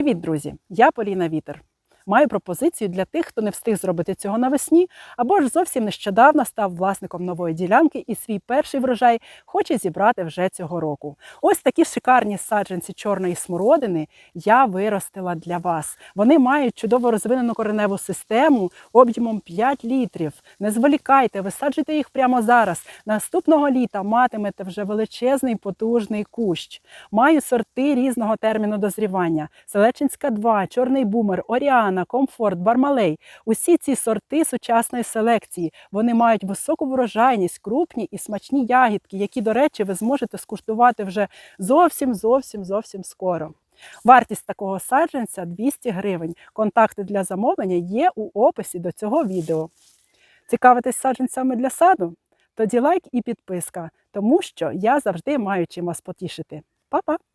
Привіт, друзі! Я Поліна Вітер. Маю пропозицію для тих, хто не встиг зробити цього навесні, або ж зовсім нещодавно став власником нової ділянки і свій перший врожай хоче зібрати вже цього року. Ось такі шикарні саджанці чорної смородини я виростила для вас. Вони мають чудово розвинену кореневу систему об'ємом 5 літрів. Не зволікайте, висаджуйте їх прямо зараз. Наступного літа матимете вже величезний потужний кущ. Маю сорти різного терміну дозрівання: Селечинська 2, Чорний бумер, Оріана, Комфорт, Бармалей. Усі ці сорти сучасної селекції. Вони мають високу врожайність, крупні і смачні ягідки, які, до речі, ви зможете скуштувати вже зовсім, зовсім, зовсім скоро. Вартість такого саджанця 200 гривень. Контакти для замовлення є у описі до цього відео. Цікавитесь саджанцями для саду? Тоді лайк і підписка, тому що я завжди маю чим вас потішити. Па-па!